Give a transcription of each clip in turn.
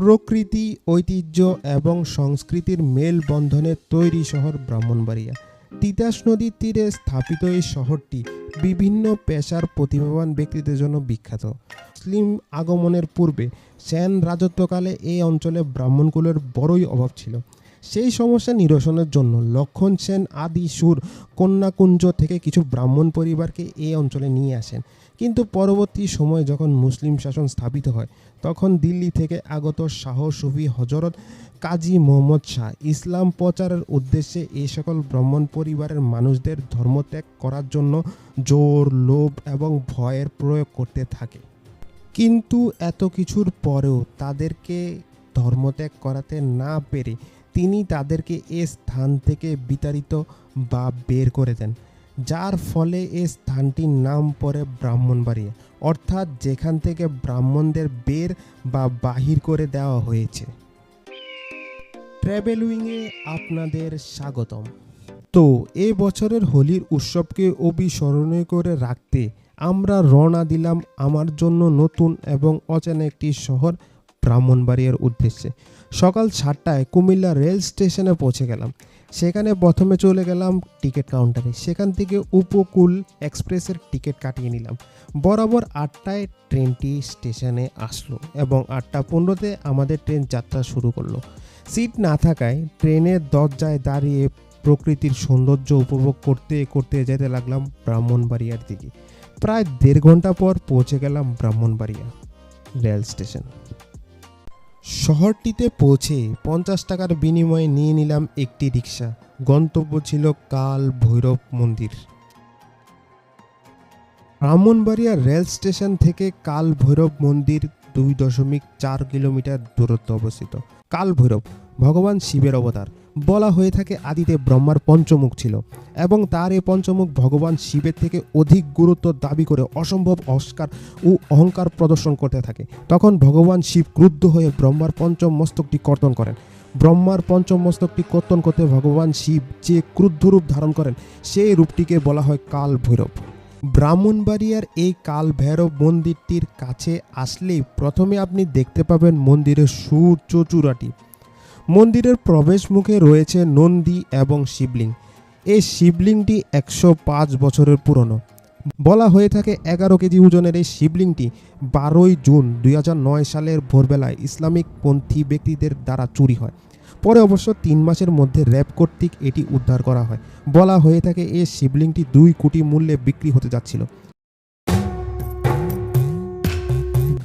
প্রকৃতি, ঐতিহ্য এবং সংস্কৃতির মেলবন্ধনে তৈরি শহর ব্রাহ্মণবাড়িয়া। তিতাস নদীর তীরে স্থাপিত এই শহরটি বিভিন্ন পেশার প্রতিভাবান ব্যক্তিদের জন্য বিখ্যাত। মুসলিম আগমনের পূর্বে সেন রাজত্বকালে এই অঞ্চলে ব্রাহ্মণকুলের বড়ই অভাব ছিল। সেই সমস্যা নিরসনের জন্য লক্ষণ সেন আদি সুর কন্যাকুঞ্জ থেকে কিছু ব্রাহ্মণ পরিবারকে এই অঞ্চলে নিয়ে আসেন। কিন্তু পরবর্তী সময়ে যখন মুসলিম শাসন স্থাপিত হয়, তখন দিল্লি থেকে আগত শাহ সুফি হজরত কাজী মোহাম্মদ শাহ ইসলাম প্রচারের উদ্দেশ্যে এই সকল ব্রাহ্মণ পরিবারের মানুষদের ধর্মত্যাগ করার জন্য জোর, লোভ এবং ভয়ের প্রয়োগ করতে থাকে। কিন্তু এত কিছুর পরেও তাদেরকে ধর্মত্যাগ করাতে না পেরে তিনি তাদেরকে এ স্থান থেকে বিতাড়িত বা বের করে দেন, যার ফলে এই স্থানটির নাম পড়ে ব্রাহ্মণবাড়িয়া, অর্থাৎ যেখান থেকে ব্রাহ্মণদের বের বা বাহির করে দেওয়া হয়েছে। ট্র্যাভেলুইংয়ে আপনাদের স্বাগতম। তো, এ বছরের হোলির উৎসবকে অবিস্মরণীয় করে রাখতে আমরা রওনা দিলাম আমার জন্য নতুন এবং অচেনা একটি শহর ব্রাহ্মণবাড়িয়ার উদ্দেশ্যে। সকাল সাতটায় কুমিল্লা রেল স্টেশনে পৌঁছে গেলাম। সেখানে প্রথমে চলে গেলাম টিকিট কাউন্টারে। সেখান থেকে উপকূল এক্সপ্রেসের টিকিট কাটিয়ে নিলাম। বরাবর আটটায় ট্রেনটি স্টেশনে আসলো এবং আটটা পনেরোতে আমাদের ট্রেন যাত্রা শুরু করল। সিট না থাকায় ট্রেনের দরজায় দাঁড়িয়ে প্রকৃতির সৌন্দর্য উপভোগ করতে করতে যেতে লাগলাম ব্রাহ্মণবাড়িয়ার দিকে। প্রায় দেড় ঘণ্টা পর পৌঁছে গেলাম ব্রাহ্মণবাড়িয়া রেল স্টেশন। শহরটিতে পৌঁছে পঞ্চাশ টাকার বিনিময়ে নিয়ে নিলাম একটি রিক্সা। গন্তব্য ছিল কাল ভৈরব মন্দির। ব্রাহ্মণবাড়িয়া রেল স্টেশন থেকে কাল ভৈরব মন্দির দুই দশমিক চার কিলোমিটার দূরত্ব অবস্থিত। কাল ভৈরব, ভগবান শিবের অবতার। বলা হয়ে থাকে আদিতে ব্রহ্মার পঞ্চমুখ ছিল এবং তার এই পঞ্চমুখ ভগবান শিবের থেকে অধিক গুরুত্ব দাবি করে অসম্ভব অস্কার ও অহংকার প্রদর্শন করতে থাকে। তখন ভগবান শিব ক্রুদ্ধ হয়ে ব্রহ্মার পঞ্চম মস্তকটি কর্তন করেন। ব্রহ্মার পঞ্চম মস্তকটি কর্তন করতে ভগবান শিব যে ক্রুদ্ধ রূপ ধারণ করেন, সেই রূপটিকে বলা হয় কাল ভৈরব ব্রাহ্মণবাড়িয়ার এই কাল ভৈরব মন্দিরটির কাছে আসলেই প্রথমে আপনি দেখতে পাবেন মন্দিরের সূর্য চূড়াটি। মন্দিরের প্রবেশ মুখে রয়েছে নন্দী এবং শিবলিং। এই শিবলিংটি একশো পাঁচ বছরের পুরনো। বলা হয়ে থাকে এগারো কেজি ওজনের এই শিবলিংটি বারোই জুন দুই হাজার নয় সালের ভোরবেলায় ইসলামিক পন্থী ব্যক্তিদের দ্বারা চুরি হয়। পরে অবশ্য তিন মাসের মধ্যে র্যাব কর্তৃক এটি উদ্ধার করা হয়। বলা হয়ে থাকে এই শিবলিংটি দুই কোটি মূল্যে বিক্রি হতে যাচ্ছিল।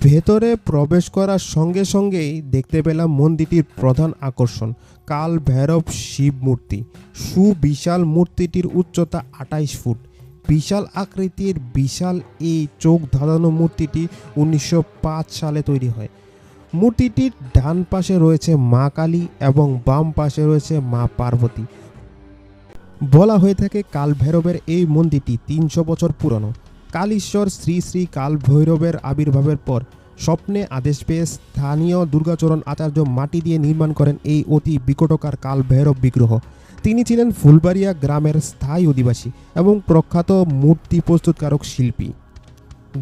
ভেতরে প্রবেশ করার সঙ্গে সঙ্গেই দেখতে পেলাম মন্দিরটির প্রধান আকর্ষণ, কাল ভৈরব শিব মূর্তি। সুবিশাল মূর্তিটির উচ্চতা আটাইশ ফুট। বিশাল আকৃতির বিশাল এই চোখ ধাঁধানো মূর্তিটি উনিশশো পাঁচ সালে তৈরি হয়। মূর্তিটির ডান পাশে রয়েছে মা কালী এবং বাম পাশে রয়েছে মা পার্বতী। বলা হয়ে থাকে কাল ভৈরবের এই মন্দিরটি তিনশো বছর পুরনো। কালীশ্বর শ্রী শ্রী কাল ভৈরবের আবির্ভাবের পর স্বপ্নে আদেশ পেয়ে স্থানীয় দুর্গাচরণ আচার্য মাটি দিয়ে নির্মাণ করেন এই অতি বিকটকার কাল ভৈরব বিগ্রহ। তিনি ছিলেন ফুলবাড়িয়া গ্রামের স্থায়ী অধিবাসী এবং প্রখ্যাত মূর্তি প্রস্তুতকারক শিল্পী।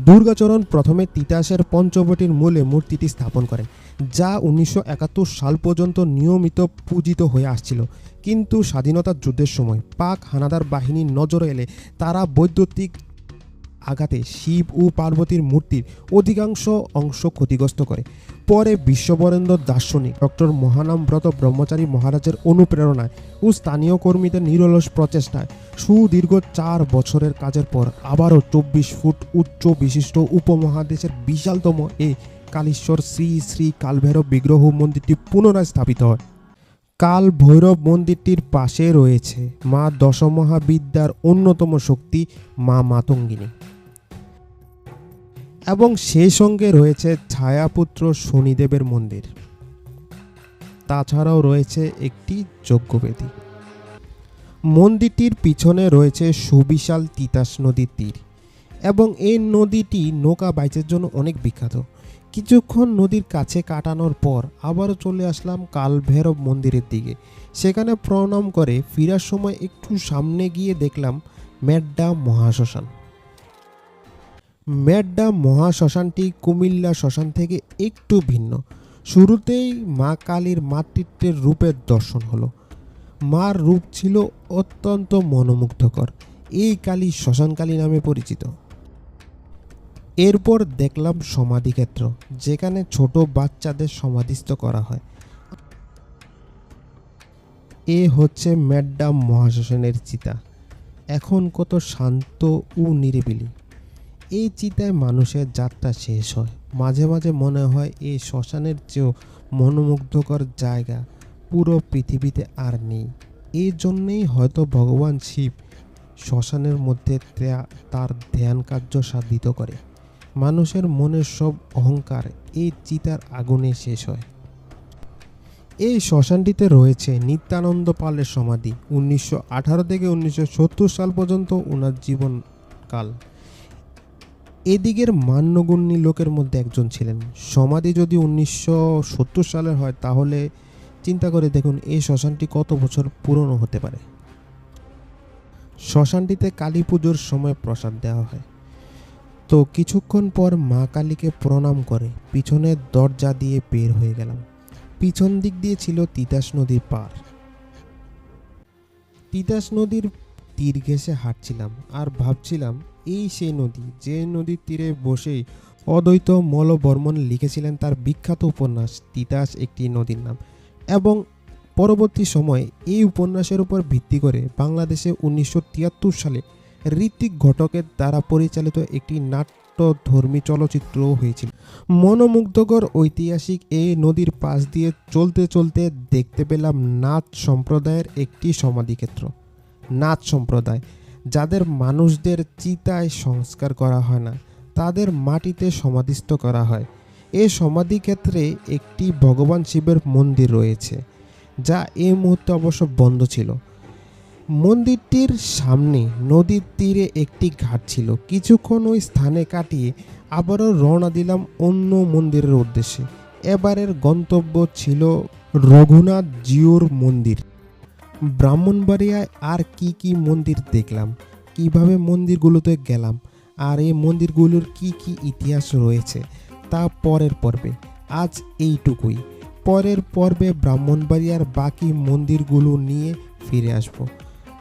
দুর্গাচরণ প্রথমে তিতাসের পঞ্চবটির মূলে মূর্তিটি স্থাপন করেন যা উনিশশো একাত্তর সাল পর্যন্ত নিয়মিত পূজিত হয়ে আসছিল। কিন্তু স্বাধীনতার যুদ্ধের সময় পাক হানাদার বাহিনীর নজরে এলে তারা বৈদ্যুতিক আঘাতে শিব ও পার্বতীর মূর্তির অধিকাংশ অংশ ক্ষতিগ্রস্ত করে। পরে বিশ্ববরেন্দ্র দার্শনিক ডক্টর মহানামব্রত ব্রহ্মচারী মহারাজের অনুপ্রেরণায় ও স্থানীয় কর্মীদের নিরলস প্রচেষ্টায় সুদীর্ঘ চার বছরের কাজের পর আবারও চব্বিশ ফুট উচ্চ বিশিষ্ট উপমহাদেশের বিশালতম এই কালীশ্বর শ্রী শ্রী কালভৈরব বিগ্রহ মন্দিরটি পুনরায় স্থাপিত হয়। কাল ভৈরব মন্দিরটির পাশে রয়েছে মা দশমহাবিদ্যার অন্যতম শক্তি মা মাতঙ্গিনী। এবং সেই সঙ্গে রয়েছে ছায়াপুত্র শনিদেবের মন্দির। তাছাড়াও রয়েছে একটি যজ্ঞবেদী। মন্দিরটির পিছনে রয়েছে সুবিশাল তিতাস নদীর তীর এবং এই নদীটি নৌকা বাইচের জন্য অনেক বিখ্যাত। কিছুক্ষণ নদীর কাছে কাটানোর পর আবারও চলে আসলাম কাল ভৈরব মন্দিরের দিকে। সেখানে প্রণাম করে ফেরার সময় একটু সামনে গিয়ে দেখলাম ম্যাড্ডা মহাশ্মশান। ম্যাড্ডা মহাশ্মশানটি কুমিল্লা শ্মশান থেকে একটু ভিন্ন। শুরুতেই মা কালীর মাতৃত্বের রূপের দর্শন হলো। মার রূপ ছিল অত্যন্ত মনোমুগ্ধকর। এই কালী শ্মশানকালী নামে পরিচিত। এরপর দেখলাম সমাধিক্ষেত্র, যেখানে ছোট বাচ্চাদের সমাধিস্থ করা হয়। এ হচ্ছে ম্যাডাম মহাশ্মশানের চিতা। এখন কত শান্ত ও নিরিবিলি। এই চিতায় মানুষের যাত্রা শেষ হয়। মাঝে মাঝে মনে হয় এই শ্মশানের চেয়েও মনোমুগ্ধকর জায়গা পুরো পৃথিবীতে আর নেই। এই জন্যেই হয়তো ভগবান শিব শ্মশানের মধ্যে তার ধ্যান কার্য সাধিত করে। মানুষের মনের সব অহংকার এই চিতার আগুনে শেষ হয়। এই শ্মশানটিতে রয়েছে নিত্যানন্দ পালের সমাধি। উনিশশো আঠারো থেকে উনিশশো সত্তর সাল পর্যন্ত ওনার জীবনকাল। এদিকের মান্যগণ্যী লোকের মধ্যে একজন ছিলেন। সমাধি যদি উনিশশো সত্তর সালের হয়, তাহলে চিন্তা করে দেখুন, এই শ্মশানটি কত বছর পুরনো হতে পারে। শ্মশানটিতে কালী পুজোর সময় প্রসাদ দেওয়া হয়। তো কিছুক্ষণ পর মা কালীকে প্রণাম করে পিছনের দরজা দিয়ে বের হয়ে গেলাম। পিছন দিক দিয়ে ছিল তিতাস নদীর পার। তিতাস নদীর তীর ঘেঁষে হাঁটছিলাম আর ভাবছিলাম এই সেই নদী, যে নদীর তীরে বসেই অদ্বৈত মলবর্মন লিখেছিলেন তার বিখ্যাত উপন্যাস তিতাস একটি নদীর নাম। এবং পরবর্তী সময়ে এই উপন্যাসের উপর ভিত্তি করে বাংলাদেশে উনিশশো তিয়াত্তর সালে ঋত্বিক ঘটকের দ্বারা পরিচালিত একটি নাট্যধর্মী চলচ্চিত্রও হয়েছিল। মনোমুগ্ধকর ঐতিহাসিক এই নদীর পাশ দিয়ে চলতে চলতে দেখতে পেলাম নাচ সম্প্রদায়ের একটি সমাধিক্ষেত্র। নাচ সম্প্রদায় যাদের মানুষদের চিতায় সংস্কার করা হয় না, তাদের মাটিতে সমাধিস্থ করা হয়। এই সমাধিক্ষেত্রে একটি ভগবান শিবের মন্দির রয়েছে, যা এই মুহূর্তে অবশ্য বন্ধ ছিল। মন্দিরটির সামনে নদীর তীরে একটি ঘাট ছিল। কিছুক্ষণ ওই স্থানে কাটিয়ে আবারও রওনা দিলাম অন্য মন্দিরের উদ্দেশ্যে। এবারের গন্তব্য ছিল রঘুনাথ জিওর মন্দির। ব্রাহ্মণবাড়িয়ায় আর কি কি মন্দির দেখলাম? কীভাবে মন্দিরগুলোতে গেলাম? আর এই মন্দিরগুলোর কি কি ইতিহাস রয়েছে? তা পরের পর্বে। আজ এইটুকুই। পরের পর্বে ব্রাহ্মণবাড়িয়ার বাকি মন্দিরগুলো নিয়ে ফিরে আসব।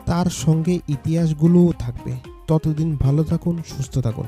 তার সঙ্গে ইতিহাসগুলোও থাকবে। ততদিন ভালো থাকুন, সুস্থ থাকুন।